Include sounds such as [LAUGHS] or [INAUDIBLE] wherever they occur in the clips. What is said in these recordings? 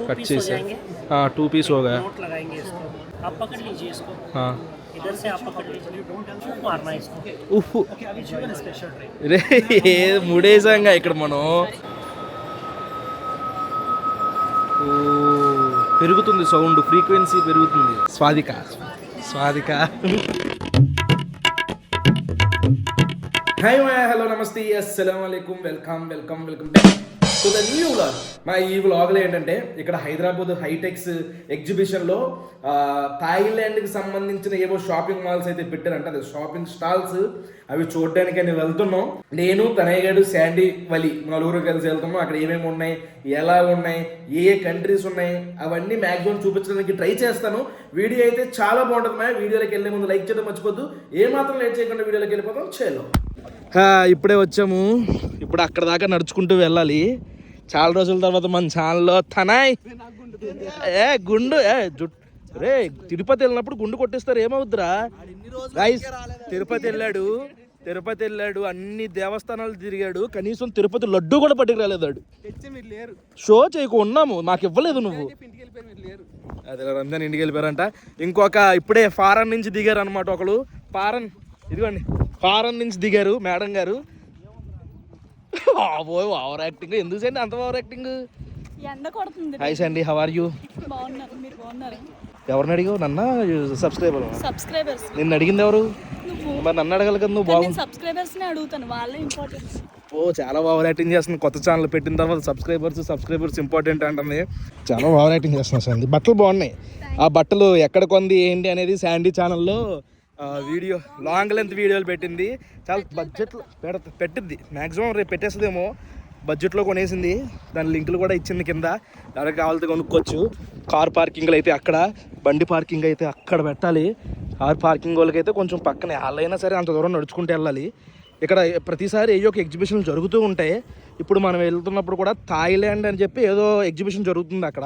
Cut piece हो चीज है जाएंगे हाँ टू पीस हो गया नोट लगाएंगे इसको आप पकड़ लीजिए इसको हाँ इधर से आप पकड़ लीजिए फूक मारना है इसको ఉఫ్ రే ఏ ముడేసాంగా ఇక్కడ మనం ఓ, పెరుగుతుంది సౌండ్ ఫ్రీక్వెన్సీ పెరుగుతుంది స్వాదిక స్వాదిక హాయ్ హలో నమస్తే అస్సలం అయికం welcome welcome welcome back to the new vlog మా ఈ వ్లాగ్లో ఏంటంటే ఇక్కడ హైదరాబాద్ హైటెక్స్ ఎగ్జిబిషన్లో థాయిలాండ్కి సంబంధించిన ఏవో షాపింగ్ మాల్స్ అయితే పెట్టారంట. అదే షాపింగ్ స్టాల్స్. అవి చూడడానికి నేను వెళ్తున్నాం. నేను తనయ్య గారు శాండీ వలి నలుగురు కలిసి వెళ్తున్నాం. అక్కడ ఏమేమి ఉన్నాయి ఎలా ఉన్నాయి ఏ ఏ కంట్రీస్ ఉన్నాయి అవన్నీ మ్యాక్సిమం చూపించడానికి ట్రై చేస్తాను. వీడియో అయితే చాలా బాగుంటుంది మా వీడియోలోకి వెళ్ళే ముందు లైక్ చేయడం మర్చిపోద్దు. ఏ మాత్రం లేట్ చేయకుండా వీడియోలోకి వెళ్ళిపోతాం చేలో ఇప్పుడే వచ్చాము. ఇప్పుడు అక్కడ దాకా నడుచుకుంటూ వెళ్ళాలి. చాలా రోజుల తర్వాత మన ఛానల్లో తనాయ్. ఏ గుండు ఏ జుట్. రే తిరుపతి వెళ్ళినప్పుడు గుండు కొట్టేస్తారు ఏమవుద్దిరా? గైస్ తిరుపతి వెళ్ళాడు తిరుపతి వెళ్ళాడు అన్ని దేవస్థానాలు తిరిగాడు కనీసం తిరుపతి లడ్డు కూడా పట్టుకు రాలేదాడు షో చేయకు ఉన్నాము మాకు ఇవ్వలేదు నువ్వు. అదే రంజాన్ ఇంటికి వెళ్ళిపోయారంట. ఇంకొక ఇప్పుడే ఫారెన్ నుంచి దిగారు అనమాట ఒకరు ఫారెన్ ఇదిగోండి ఫారెన్ నుంచి దిగారు మేడం గారు. ఓ ఓవర్ యాక్టింగ్ ఎందుకు సండి అంత ఓవర్ యాక్టింగ్ ఎండ కొడుతుంది. హవ్ ఆర్ యూ బాగున్నారు. మీరు బాగున్నారు? ఎవరిని అడిగావు? నన్న? సబ్స్క్రైబర్ సబ్స్క్రైబర్స్ నిన్ను అడిగింది ఎవరు? మరి నన్ను అడగాలి కదా నువ్వు బాగు నేను సబ్స్క్రైబర్స్ని అడుగుతాను. వాళ్ళే ఇంపార్టెంట్ ఓ చాలా ఓవర్ యాక్టింగ్ చేస్తుంది కొత్త ఛానల్ పెట్టిన తర్వాత సబ్స్క్రైబర్స్ సబ్స్క్రైబర్స్ ఇంపార్టెంట్ అంటుంది. చాలా ఓవర్ యాక్టింగ్ చేస్తున్నా సండి బట్టలు బాగున్నాయి. ఆ బట్టలు ఎక్కడ కొంది ఏంటి అనేది శాండీ ఛానల్లో వీడియో లాంగ్ లెంత్ వీడియోలు పెట్టింది. చాలా బడ్జెట్లో పెడ పెట్టింది. మ్యాక్సిమం రేపు పెట్టేస్తుందేమో బడ్జెట్లో కొనేసింది. దాని లింకులు కూడా ఇచ్చింది కింద. ఎవరికి కావాలితే కొనుక్కోవచ్చు. కార్ పార్కింగ్లు అయితే అక్కడ బండి పార్కింగ్ అయితే అక్కడ పెట్టాలి. కార్ పార్కింగ్ వాళ్ళకైతే కొంచెం పక్కనే వాళ్ళైనా సరే అంత దూరం నడుచుకుంటూ వెళ్ళాలి. ఇక్కడ ప్రతిసారి ఏ ఒక ఎగ్జిబిషన్ జరుగుతూ ఉంటాయి. ఇప్పుడు మనం వెళ్తున్నప్పుడు కూడా థాయిలాండ్ అని చెప్పి ఏదో ఎగ్జిబిషన్ జరుగుతుంది అక్కడ.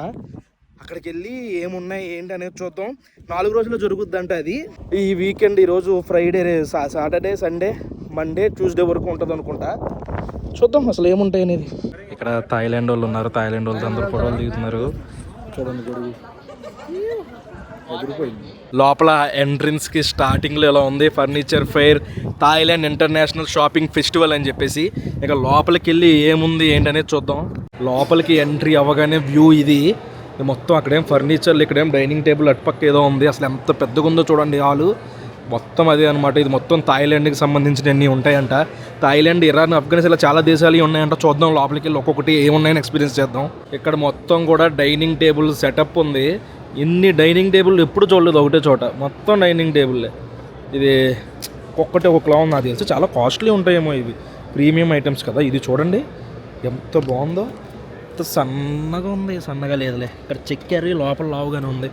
అక్కడికి వెళ్ళి ఏమున్నాయి ఏంటి అనేది చూద్దాం. నాలుగు రోజులు జరుగుద్దంట అది. ఈ వీకెండ్ ఈరోజు Friday Saturday Sunday Monday Tuesday వరకు ఉంటుంది అనుకుంటా చూద్దాం అసలు ఏముంటాయి అనేది. ఇక్కడ థాయిలాండ్ వాళ్ళు ఉన్నారు థాయిలాండ్ వాళ్ళు అందరూ ఫోటోలు దిగుతున్నారు. చూడండి గొడుగు లోపల ఎంట్రన్స్కి స్టార్టింగ్లో ఇలా ఉంది? Furniture fair Thailand international shopping festival అని చెప్పేసి. ఇక లోపలికి వెళ్ళి ఏముంది ఏంటనేది చూద్దాం. లోపలికి ఎంట్రీ అవ్వగానే వ్యూ ఇది. మొత్తం అక్కడేం ఫర్నిచర్లు ఇక్కడేం డైనింగ్ టేబుల్ అటుపక్క ఏదో ఉంది. అసలు ఎంత పెద్దగా ఉందో చూడండి హాలు మొత్తం అదే అనమాట ఇది మొత్తం థాయిలాండ్కి సంబంధించినవన్నీ ఉంటాయంట. థాయిలాండ్ ఇరాన్ ఆఫ్ఘనిస్తాన్ ఇలా చాలా దేశాలు ఉన్నాయంట. చూద్దాం లోపలికి వెళ్ళి ఒక్కొక్కటి ఏమున్నాయని ఎక్స్పీరియన్స్ చేద్దాం. ఇక్కడ మొత్తం కూడా డైనింగ్ టేబుల్ సెటప్ ఉంది. ఇన్ని డైనింగ్ టేబుల్ ఎప్పుడు చూడలేదు ఒకటే చోట. మొత్తం డైనింగ్ టేబుల్లే ఇది ఒక్కొక్కటి ఒకలా ఉంది. అది తెలిసి చాలా కాస్ట్లీ ఉంటాయేమో ఇవి. ప్రీమియం ఐటమ్స్ కదా. ఇది చూడండి ఎంత బాగుందో. పెద్ద సన్నగా ఉంది సన్నగా లేదులే. ఇక్కడ చెక్కారు లోపల లావుగానే ఉంది.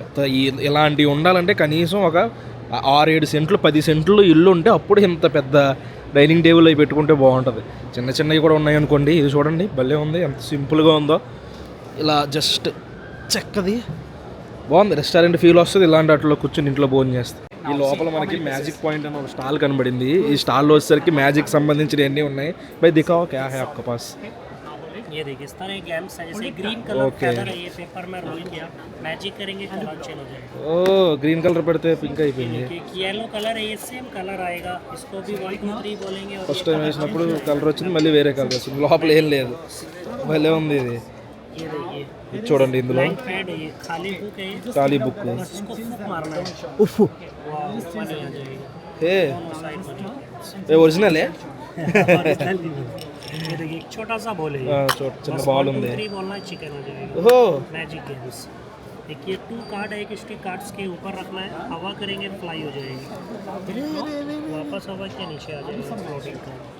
పెద్ద ఇలాంటివి ఉండాలంటే కనీసం ఒక ఆరేడు సెంట్లు పది సెంట్లు ఇల్లు ఉంటే అప్పుడు ఇంత పెద్ద డైనింగ్ టేబుల్ అవి పెట్టుకుంటే బాగుంటుంది. చిన్న చిన్నవి కూడా ఉన్నాయనుకోండి ఇది చూడండి భలే ఉంది ఎంత సింపుల్గా ఉందో. ఇలా జస్ట్ చెక్కది. బాగుంది రెస్టారెంట్ ఫీల్ వస్తుంది ఇలాంటి వాటిలో కూర్చొని ఇంట్లో భోజనం చేస్తే ఈ లోపల మనకి మ్యాజిక్ పాయింట్ అని ఒక స్టాల్ కనబడింది. ఈ స్టాల్లో వచ్చేసరికి మ్యాజిక్ సంబంధించిన అన్నీ ఉన్నాయి. బై దికా క్యా ఒక్క పాస్ ये देखिए इस तरह गैम्स है जैसे ग्रीन कलर Okay. कलर है ये पेपर में रोल किया मैजिक करेंगे कलर चेंज हो जाएगा ఓ గ్రీన్ కలర్ పెడితే పింక్ అయిపోయింది येलो कलर है ये सेम कलर आएगा इसको भी वन टू थ्री बोलेंगे और ఫస్ట్ టైం వేసినప్పుడు కలర్ వచ్చింది మళ్ళీ వేరే కలర్ వచ్చింది లోపల ఏం లేదు భలే ఉంది ఇది ये देखिए ఇది చూడండి ఇందులో ब्लैंक पैड है ये खाली बुक है ये ఖాళీ బుక్ बस इसको फूक मारना है ఉఫ్ वाह, पानी आ जाएगा ఏ दोनों साइड में ఏ ఒరిజినలే ये देखिए एक छोटा सा बोल है ఆ, ये చూ- చిన్న बस బాల్ one, two, ఉంది three बोलना है चिकन आ जाएगा ఓహో मैजिक गेम्स देखिए टू कार्ड है एक स्टिक कार्ड्स के ऊपर रखना है हवा करेंगे फ्लाई हो जाएगी वापस हवा के नीचे आ जाएगा फ्लोटिंग कार्ड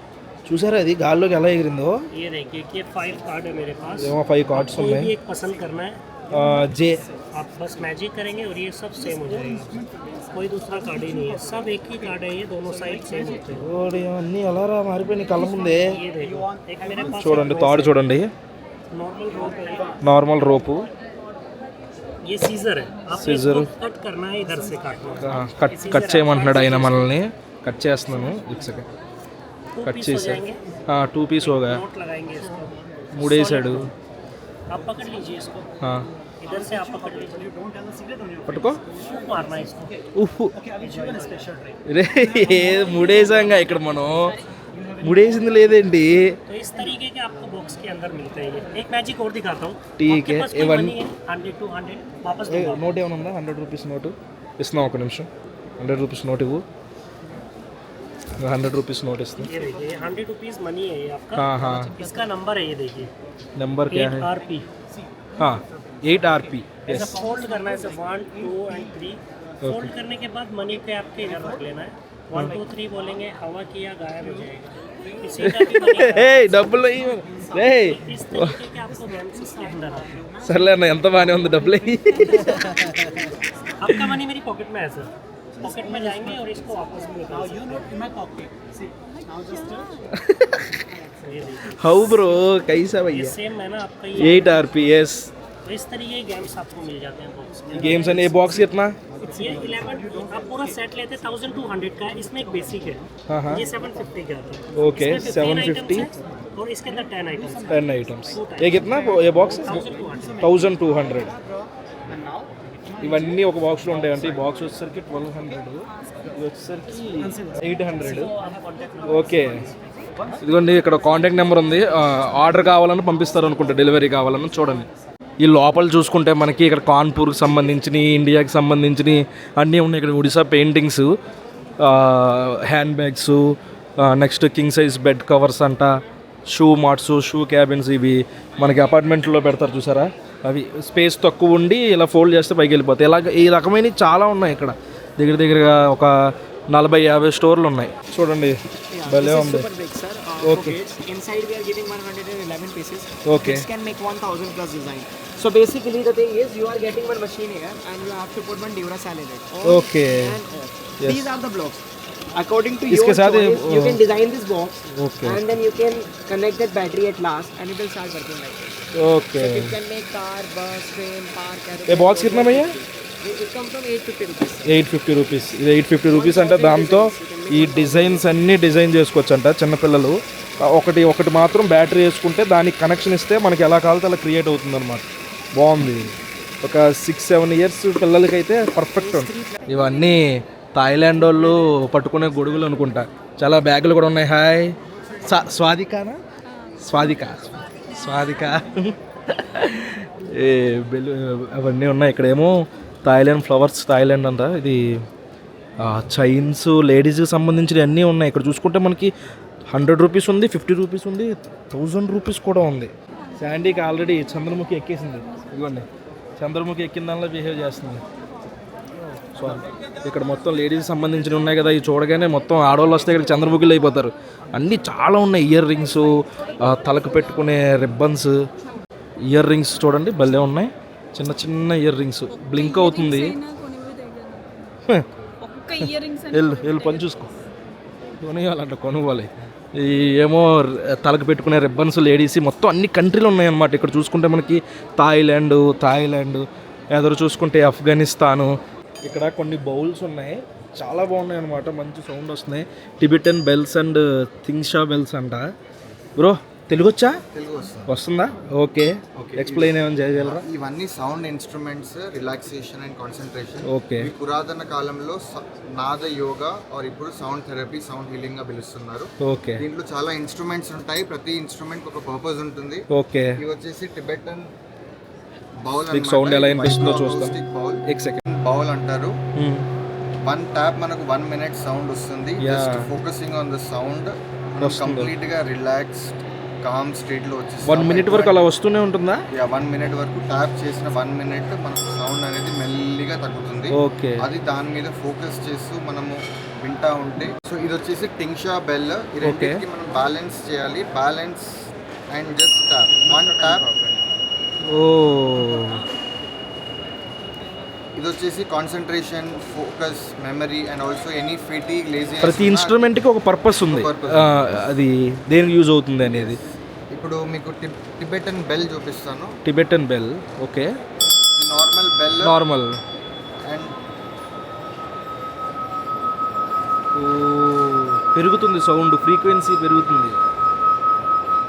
చూసారా ఇది గాల్లోకి ఎలా ఎగిరిందో ये देखिए कि ये फाइव कार्ड है मेरे पास ఏమో ఫైవ్ కార్డ్స్ कोई ఉన్నాయి भी एक पसंद करना है ఆ, జే आप बस मैजिक करेंगे और ये सब सेम हो जाएगा कोई दूसरा कार्ड ही नहीं है सब एक ही कार्ड है ये दोनों साइड सेम होते हैं ఓడి అన్నీ ఎలా రా మారిపోయినాయి కళ్ళ ముందే ये देखो एक मेरे पास చూడండి తాడు చూడండి नॉर्मल रोप है నార్మల్ రోపు ये सीजर है आपको Scissor. इसको कट करना है इधर से काटना है ఆ, కట్ కట్ చేయమంటున్నాడు ఆయన మనల్ని కట్ చేస్తున్నాను ఇట్స్ टू కట్ पीस हो చేసా जाएंगे టూ పీస్ హోగా नोट लगाएंगे इसको మూడేసాడు आप पकड़ लीजिए इसको ఆ, इधर से आप पकड़ लीजिए పట్టుకో खूब मारना है इसको ఉఫ్ఫు రే ఏ ముడేసాంగా ఇక్కడ మనం ముడేసింది లేదేంటి तो इस तरीके के आपको बॉक्स के अंदर मिलते हैं ये एक मैजिक और दिखाता हूँ ठीक आपके है, पास ये कोई वन- मनी है हंड्रेड टू हंड्रेड वापस ఏ, दूंगा నోట్ ఏమైనా ఉందా హండ్రెడ్ రూపీస్ నోటు ఇస్తున్నాం ఒక నిమిషం హండ్రెడ్ రూపీస్ నోట్ ఇవ్వు హండ్రెడ్ రూపీస్ నోట్ ఇస్తుంది ये देखिए हंड्रेड रुपीज़ मनी है ये आपका हाँ हाँ इसका नंबर है ये देखिए నెంబర్ క్యా एट है आर पी हाँ एट आर पी ऐसा फोल्ड करना है ऐसे one two and three fold करने के बाद मनी पे आपके इधर रख लेना है वन टू थ्री बोलेंगे हवा किया गायब हो जाएगा किसी का भी money गायब। డబ్బులు ఇవ్వు. రే इस तरीके के आपको गेम्स इसके अंदर आते हैं సర్లే అన్న ఎంత బాగానే ఉంది డబ్బులు ఇవ్వు. आपका मनी मेरी पॉकेट में है सर पॉकेट में जाएँगे और इसको वापस now you not in my pocket see now just how bro कैसा भैया? सेम है ना आपका ये 8 आरपीएस तो इस तरीके के गेम्स आपको मिल जाते हैं box games and a box कितना? ये 11 आप पूरा सेट लेते 1200 का है। इसमें एक बेसिक है। हाँ हाँ। ये 750 का है। ओके 750 और इसके अंदर 10 आइटम्स 10 आइटम्स ये कितना? ये बॉक्स 1200 ఇవన్నీ ఒక బాక్స్లో ఉంటాయి అంటే ఈ బాక్స్ వచ్చేసరికి ట్వెల్వ్ హండ్రెడ్ ఇది వచ్చేసరికి ఎయిట్ హండ్రెడ్ ఓకే. ఇదిగోండి ఇక్కడ కాంటాక్ట్ నెంబర్ ఉంది. ఆర్డర్ కావాలని పంపిస్తారు అనుకుంటా. డెలివరీ కావాలని చూడండి. ఈ లోపల చూసుకుంటే మనకి ఇక్కడ కాన్పూర్కి సంబంధించిన ఇండియాకి సంబంధించిన అన్నీ ఉన్నాయి. ఇక్కడ Odisha paintings hand bags next king size bed covers అంట షూ మార్ట్స్ షూ క్యాబిన్స్ ఇవి మనకి అపార్ట్మెంట్లో పెడతారు చూసారా? అవి స్పేస్ తక్కువ ఉండి ఇలా ఫోల్డ్ చేస్తే పైకి వెళ్ళిపోతాయి ఇలాగ ఈ రకమైనవి చాలా ఉన్నాయి ఇక్కడ దగ్గర దగ్గరగా ఒక నలభై యాభై స్టోర్లు ఉన్నాయి చూడండి భలే ఉంది big sir. Uh, Okay. okay. Inside we are giving 111 pieces. Okay This can make 1000 plus design. So basically the thing is you are getting one machine here and you have to put one Duracell in it. On okay and off. These are the blocks. According to इसके your साथ ये, choice, you can uh, design this box Okay. and then you can connect that battery at last and it will start working like this. Okay So it can make car, bus, train, park, ये aeroplane. Box कितना भैया It, it comes from 850 rupees. Eight fifty rupees ఇది eight fifty rupees అంటే దాంతో ఈ designs అన్నీ design చేసుకోవచ్చు అంట చిన్నపిల్లలు ఒకటి ఒకటి మాత్రం బ్యాటరీ వేసుకుంటే దానికి కనెక్షన్ ఇస్తే మనకి ఎలా కావాలితే అలా క్రియేట్ అవుతుంది అనమాట బాగుంది ఒక సిక్స్ సెవెన్ ఇయర్స్ పిల్లలకైతే పర్ఫెక్ట్ ఇవన్నీ థాయిలాండ్ వాళ్ళు పట్టుకునే గొడుగులు అనుకుంటా చాలా బ్యాగులు కూడా ఉన్నాయి హాయ్ స్వా- స్వాదికానా స్వాదిక స్వాదిక. ఏ అవన్నీ ఉన్నాయి. ఇక్కడేమో థాయిలాండ్ ఫ్లవర్స్ థాయిలాండ్ అంట. ఇది చైన్స్ లేడీస్కి సంబంధించినవి అన్నీ ఉన్నాయి. ఇక్కడ చూసుకుంటే మనకి హండ్రెడ్ రూపీస్ ఉంది ఫిఫ్టీ రూపీస్ ఉంది థౌజండ్ రూపీస్ కూడా ఉంది. శాండీకి ఆల్రెడీ చంద్రముఖి ఎక్కేసింది. ఇదిగోండి. చంద్రముఖి ఎక్కిన దానిలో బిహేవ్ చేస్తుంది. సో ఇక్కడ మొత్తం లేడీస్ సంబంధించినవి ఉన్నాయి కదా ఇవి చూడగానే మొత్తం ఆడవాళ్ళు వస్తే ఇక్కడ చంద్రముఖిలు అయిపోతారు. అన్నీ చాలా ఉన్నాయి ఇయర్ రింగ్స్ తలకు పెట్టుకునే రిబ్బన్స్. ఇయర్ రింగ్స్ చూడండి భలే ఉన్నాయి. చిన్న చిన్న ఇయర్ రింగ్స్. బ్లింక్ అవుతుంది. [LAUGHS] వెళ్ళు వెళ్ళు పని చూసుకో. కొనియాలంట కొనుగోవాలి ఈ ఏమో తలకు పెట్టుకునే రిబ్బన్స్ లేడీస్ మొత్తం అన్ని కంట్రీలు ఉన్నాయన్నమాట. ఇక్కడ చూసుకుంటే మనకి థాయిలాండ్ థాయిలాండ్. ఎదురు చూసుకుంటే ఆఫ్ఘనిస్తాను ఇక్కడ కొన్ని బౌల్స్ ఉన్నాయి. చాలా బాగున్నాయి అనమాట మంచి సౌండ్ వస్తున్నాయి. Tibetan bells and tingsha bells అంట. బ్రో తెలుగు వచ్చా తెలుగు వస్తుంది? వస్తుందా ఓకే. ఎక్స్ప్లెయిన్ ఏమైనా చేయగలరా ఇవన్నీ sound instruments relaxation and concentration. Okay. పురాతన కాలంలో నాద యోగా ఆర్ ఇప్పుడు సౌండ్ థెరపీ సౌండ్ హీలింగ్గా పిలుస్తున్నారు. ఓకే. దీంట్లో చాలా ఇన్స్ట్రుమెంట్స్ ఉంటాయి. ప్రతి ఇన్స్ట్రుమెంట్ ఒక పర్పస్ ఉంటుంది. ఓకే. ఇవి వచ్చేసి టిబెటన్ బౌల్ sound ఎలా వినిపిస్తుందో చూస్తాం. బౌల్. ఎక్ సెకండ్ బౌల్ అంటారు. వన్ ట్యాప్ మనకు వన్ మినిట్ సౌండ్ వస్తుంది. Just focusing on the sound. కంప్లీట్గా రిలాక్స్డ్ కామ్ స్టేట్లో వచ్చేసి వన్ మినిట్ వరకు అలా వస్తూనే ఉంటుందా? యా వన్ మినిట్ వరకు ట్యాప్ చేసిన వన్ మినిట్ మనకు సౌండ్ అనేది మెల్లిగా తగ్గుతుంది. ఓకే అది దాని మీద ఫోకస్ చేస్తూ మనము వింటా ఉంటే సో ఇది వచ్చేసి టింక్షా బెల్. ఈ రెండింటికి మనం బ్యాలెన్స్ చేయాలి. Balance and just tap one tap ఓ ఇది వచ్చేసి concentration focus memory and also anxiety lazy ప్రతి ఇన్స్ట్రుమెంట్కి ఒక పర్పస్ ఉంది. అది దేనికి యూజ్ అవుతుంది అనేది? ఇప్పుడు మీకు టిబెటన్ బెల్ చూపిస్తాను. Tibetan bell okay normal bell normal and పెరుగుతుంది సౌండ్ ఫ్రీక్వెన్సీ పెరుగుతుంది.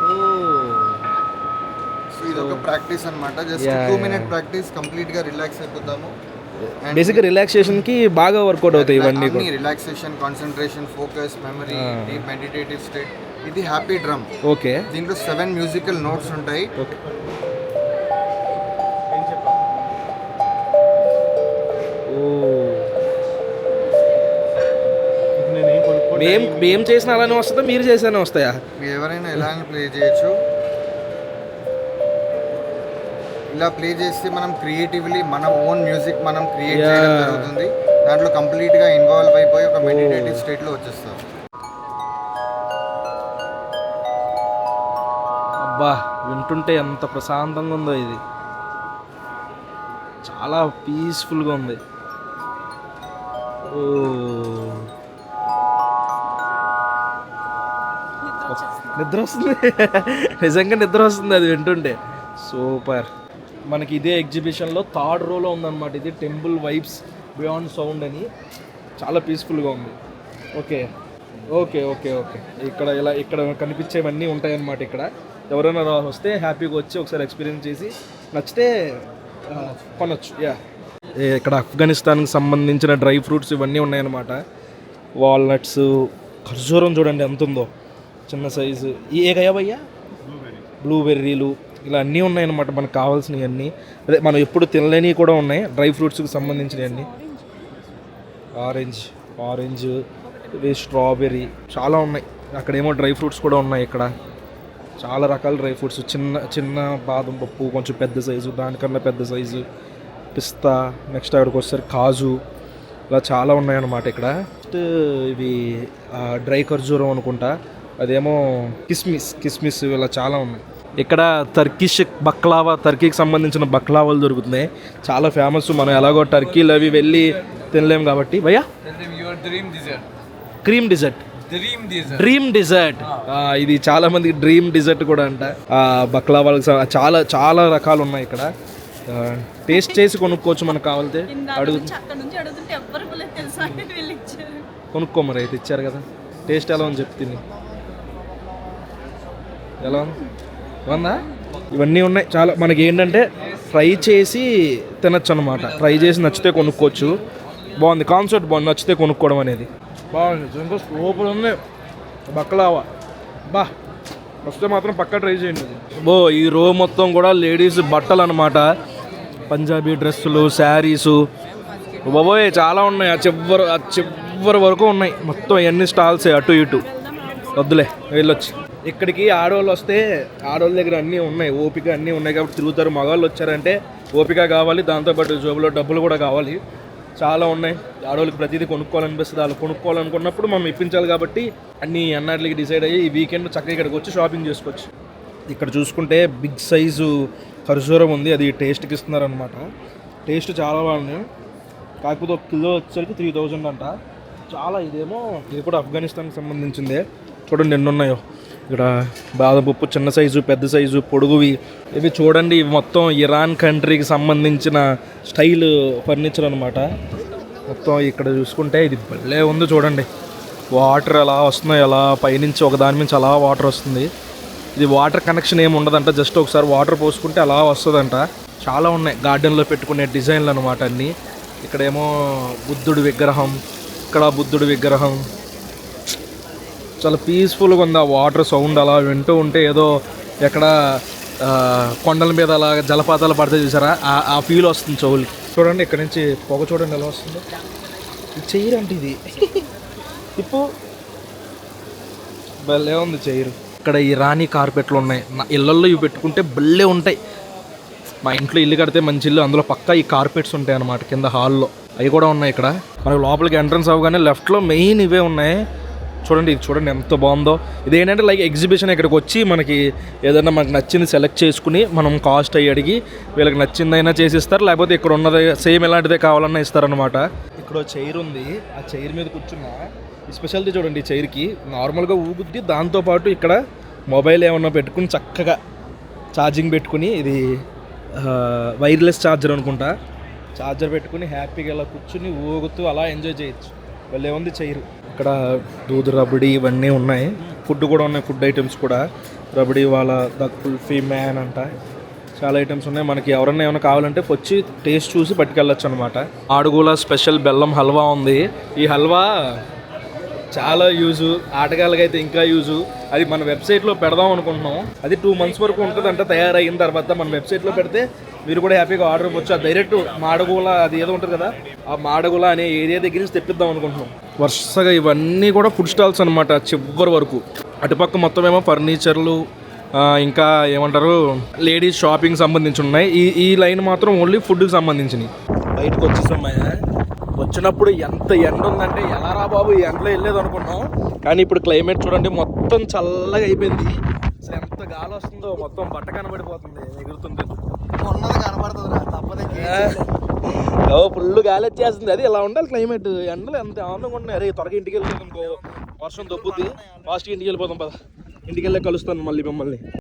ఓ. సో ఇది ఒక ప్రాక్టీస్ అన్నమాట. Just two. మినిట్ ప్రాక్టీస్ కంప్లీట్గా రిలాక్స్ అయిపోతాము. బేసిక్గా రిలాక్సేషన్కి బాగా వర్కౌట్ అవుతాయి ఇవన్నీ కూడా. Relaxation concentration focus memory. Deep meditative state ఇది హ్యాపీ డ్రమ్ ఓకే. దీంట్లో సెవెన్ మ్యూజికల్ నోట్స్ ఉంటాయి. మేం మేం చేసిన అలానే వస్తుందా? మీరు చేసానే వస్తాయా? మీరు ఎవరైనా ఎలా ప్లే చేయొచ్చు. ఇలా ప్లే చేస్తే మనం క్రియేటివ్లీ మన ఓన్ మ్యూజిక్ మనం క్రియేట్ చేయడం. జరుగుతుంది. దాంట్లో కంప్లీట్గా ఇన్వాల్వ్ అయిపోయి ఒక మెడిటేటివ్ స్టేట్లో వచ్చేస్తాం. అబ్బా వింటుంటే ఎంత ప్రశాంతంగా ఉందో ఇది. చాలా పీస్ఫుల్గా ఉంది. ఓ నిద్ర వస్తుంది. [LAUGHS] నిజంగా నిద్ర వస్తుంది అది వింటుంటే. సూపర్. మనకి ఇదే ఎగ్జిబిషన్లో థర్డ్ రోలో ఉందన్నమాట. ఇది టెంపుల్ వైబ్స్ బియాండ్ సౌండ్ అని. చాలా పీస్ఫుల్గా ఉంది. ఓకే ఓకే ఓకే ఓకే ఇక్కడ ఇలా ఇక్కడ కనిపించేవన్నీ ఉంటాయన్నమాట ఇక్కడ. ఎవరైనా వస్తే హ్యాపీగా వచ్చి ఒకసారి ఎక్స్పీరియన్స్ చేసి నచ్చితే కొనొచ్చు. యా ఇక్కడ ఆఫ్ఘనిస్తాన్కి సంబంధించిన డ్రై ఫ్రూట్స్ ఇవన్నీ ఉన్నాయన్నమాట. వాల్నట్స్ ఖర్జూరం చూడండి ఎంత ఉందో. చిన్న సైజు ఏ భయ్యా? బ్లూబెర్రీలు ఇలా అన్నీ ఉన్నాయన్నమాట మనకు కావాల్సినవి అన్నీ అదే మనం ఎప్పుడు తినలేనివి కూడా ఉన్నాయి. డ్రై ఫ్రూట్స్కి సంబంధించినవి అన్నీ ఆరెంజ్ ఆరెంజ్ ఇవి స్ట్రాబెర్రీ చాలా ఉన్నాయి. అక్కడేమో డ్రై ఫ్రూట్స్ కూడా ఉన్నాయి ఇక్కడ. చాలా రకాల డ్రై ఫ్రూట్స్. చిన్న చిన్న బాదం పప్పు కొంచెం పెద్ద సైజు దానికన్నా పెద్ద సైజు పిస్తా నెక్స్ట్ అక్కడికి వస్తారు కాజు ఇలా చాలా ఉన్నాయన్నమాట ఇక్కడ. నెక్స్ట్ ఇవి డ్రై ఖర్జూరం అనుకుంటా. అదేమో కిస్మిస్ కిస్మిస్ ఇలా చాలా ఉన్నాయి. ఇక్కడ టర్కిష్ బక్లావా టర్కీకి సంబంధించిన బక్లావాలు దొరుకుతున్నాయి. చాలా ఫేమస్ మనం ఎలాగో టర్కీలు అవి వెళ్ళి తినలేం కాబట్టి. భయ్యా. Cream dessert. డ్రీమ్ డిజర్ట్ ఇది చాలా మందికి డ్రీమ్ డిజర్ట్ కూడా అంట. సం- చాలా చాలా రకాలు ఉన్నాయి ఇక్కడ. టేస్ట్ చేసి కొనుక్కోవచ్చు మనకు కావాలితే. అడుగు. [LAUGHS] కొనుక్కో మరి అయితే ఇచ్చారు కదా. టేస్ట్ ఎలా ఉంది చెప్తే ఎలా ఉంది? బాగుందా ఇవన్నీ ఉన్నాయి. చాలా మనకి ఏంటంటే ఫ్రై చేసి తినచ్చు అనమాట ఫ్రై చేసి నచ్చితే కొనుక్కోవచ్చు. బాగుంది. కాన్సెప్ట్ బాగుంది. నచ్చితే కొనుక్కోవడం అనేది. బాగుంది. ఇంకా సూపర్ ఉంది. బక్కలావా. బా. వస్తే మాత్రం పక్కా ట్రై చేయండి. బో ఈ రో మొత్తం కూడా లేడీస్ బట్టలు అనమాట పంజాబీ డ్రెస్సులు శారీసు. బాబోయ్ చాలా ఉన్నాయి. ఆ చివరి ఆ చివరి వరకు ఉన్నాయి. మొత్తం ఎన్ని స్టాల్స్ అటు ఇటు. వద్దులే వెళ్ళొచ్చు. ఇక్కడికి ఆడవాళ్ళు వస్తే ఆడవాళ్ళ దగ్గర అన్నీ ఉన్నాయి ఓపిక అన్నీ ఉన్నాయి కాబట్టి తిరుగుతారు. మగవాళ్ళు వచ్చారంటే ఓపిక కావాలి దాంతోపాటు జోబులో డబ్బులు కూడా కావాలి. చాలా ఉన్నాయి. ఆడవాళ్ళకి ప్రతిదీ కొనుక్కోవాలనిపిస్తుంది. వాళ్ళు కొనుక్కోవాలనుకున్నప్పుడు మనం ఇప్పించాలి కాబట్టి అన్ని అన్నట్లకి డిసైడ్ అయ్యి ఈ వీకెండ్ చక్కగా ఇక్కడికి వచ్చి షాపింగ్ చేసుకోవచ్చు. ఇక్కడ చూసుకుంటే బిగ్ సైజు ఖర్జూరం ఉంది. అది టేస్ట్కి ఇస్తున్నారనమాట టేస్ట్ చాలా బాగుంది. కాకపోతే ఒక కిలో వచ్చేసరికి త్రీ థౌజండ్ అంట. చాలా ఇదేమో ఇది కూడా ఆఫ్ఘనిస్తాన్కి సంబంధించిందే. చూడండి ఎన్ని ఉన్నాయో ఇక్కడ బాదం పప్పు చిన్న సైజు పెద్ద సైజు పొడుగువి. ఇవి చూడండి ఇవి మొత్తం ఇరాన్ కంట్రీకి సంబంధించిన స్టైల్ ఫర్నిచర్ అనమాట మొత్తం ఇక్కడ చూసుకుంటే ఇది భలే ఉంది చూడండి. వాటర్ ఎలా వస్తున్నాయి అలా పైనుంచి ఒక దాని నుంచి అలా వాటర్ వస్తుంది. ఇది వాటర్ కనెక్షన్ ఏమి ఉండదంట జస్ట్ ఒకసారి వాటర్ పోసుకుంటే అలా వస్తుందంట. చాలా ఉన్నాయి గార్డెన్లో పెట్టుకునే డిజైన్లు అనమాట అన్నీ. ఇక్కడేమో బుద్ధుడి విగ్రహం ఇక్కడ బుద్ధుడి విగ్రహం చాలా పీస్ఫుల్గా ఉంది ఆ వాటర్ సౌండ్ అలా వింటూ ఉంటే ఏదో ఎక్కడ కొండల మీద అలా జలపాతాలు పడితే చూసారా? ఆ- ఆ ఫీల్ వస్తుంది చెవులకి. చూడండి ఇక్కడ నుంచి పొగ చూడండి ఎలా వస్తుందో. చైర్ చెయ్యరంటే ఇది. ఇప్పుడు భలే ఉంది చైర్. ఇక్కడ ఈ రాణి కార్పెట్లు ఉన్నాయి. నా ఇళ్ళల్లో ఇవి పెట్టుకుంటే భలే ఉంటాయి. మా ఇంట్లో ఇల్లు కడితే మంచి ఇల్లు అందులో పక్కా ఈ కార్పెట్స్ ఉంటాయి అన్నమాట కింద హాల్లో. అవి కూడా ఉన్నాయి ఇక్కడ. మనకు లోపలికి ఎంట్రన్స్ అవ్వగానే లెఫ్ట్లో మెయిన్ ఇవే ఉన్నాయి. చూడండి ఇది చూడండి ఎంత బాగుందో. ఇది ఏంటంటే లైక్ ఎగ్జిబిషన్ ఇక్కడికి వచ్చి మనకి ఏదైనా మనకు నచ్చింది సెలెక్ట్ చేసుకుని మనం కాస్ట్ అయ్యి అడిగి వీళ్ళకి నచ్చిందైనా చేసిస్తారు లేకపోతే ఇక్కడ ఉన్నది సేమ్ ఎలాంటిదే కావాలన్నా ఇస్తారనమాట ఇక్కడ చైర్ ఉంది. ఆ చైర్ మీద కూర్చున్నా స్పెషాలిటీ చూడండి ఈ చైర్కి నార్మల్గా ఊగుద్ది దాంతోపాటు ఇక్కడ మొబైల్ ఏమన్నా పెట్టుకుని చక్కగా ఛార్జింగ్ పెట్టుకుని ఇది వైర్లెస్ ఛార్జర్ అనుకుంటా. ఛార్జర్ పెట్టుకుని హ్యాపీగా ఇలా కూర్చుని ఊగుతూ అలా ఎంజాయ్ చేయొచ్చు. వాళ్ళు ఏముంది చైర్ ఇక్కడ దూద్ రబడి ఇవన్నీ ఉన్నాయి. ఫుడ్ కూడా ఉన్నాయి ఫుడ్ ఐటమ్స్ కూడా. రబడి వాళ్ళ ద కుల్ఫీ మ్యాన్ అంట. చాలా ఐటమ్స్ ఉన్నాయి. మనకి ఎవరన్నా ఏమైనా కావాలంటే వచ్చి టేస్ట్ చూసి పట్టుకెళ్ళచ్చు అనమాట ఆడుగుల స్పెషల్ బెల్లం హల్వా ఉంది. ఈ హల్వా చాలా యూజు ఆటగాళ్ళకైతే ఇంకా యూజు అది మన వెబ్సైట్లో పెడదాం అనుకుంటున్నాం. అది టూ మంత్స్ వరకు ఉంటుందంట తయారైన తర్వాత మన వెబ్సైట్లో పెడితే మీరు కూడా హ్యాపీగా ఆర్డర్ ఇవ్వచ్చు. డైరెక్ట్ మాడగూల అది ఏదో ఉంటుంది కదా ఆ మాడగూల అనే ఏరియా దగ్గర నుంచి తెప్పిద్దాం అనుకుంటున్నాం. వరుసగా ఇవన్నీ కూడా ఫుడ్ స్టాల్స్ అనమాట చివరి వరకు. అటుపక్క మొత్తం ఏమో ఫర్నిచర్లు ఇంకా ఏమంటారు లేడీస్ షాపింగ్ సంబంధించి ఉన్నాయి. ఈ ఈ లైన్ మాత్రం ఓన్లీ ఫుడ్కి సంబంధించినవి. బయటకు వచ్చేసామయ్యా. వచ్చినప్పుడు ఎంత ఎండ ఉందంటే ఎలా రా బాబు ఈ ఎండలో వెళ్ళేది అనుకున్నాం. కానీ ఇప్పుడు క్లైమేట్ చూడండి మొత్తం చల్లగా అయిపోయింది. అసలు ఎంత గాలి వస్తుందో మొత్తం బట్ట కనబడిపోతుంది ఎగురుతుంది ఫుల్ గాలి వచ్చేస్తుంది అది ఇలా ఉండాలి క్లైమేట్. ఎండలు ఎంత ఆనందంగా ఉన్నాయి. అరే త్వరగా ఇంటికి వెళ్ళిపోతాం వర్షం దొబ్బుద్ది. ఫాస్ట్గా ఇంటికి వెళ్ళిపోతాం పద. ఇంటికి వెళ్ళి కలుస్తాను మళ్ళీ మిమ్మల్ని.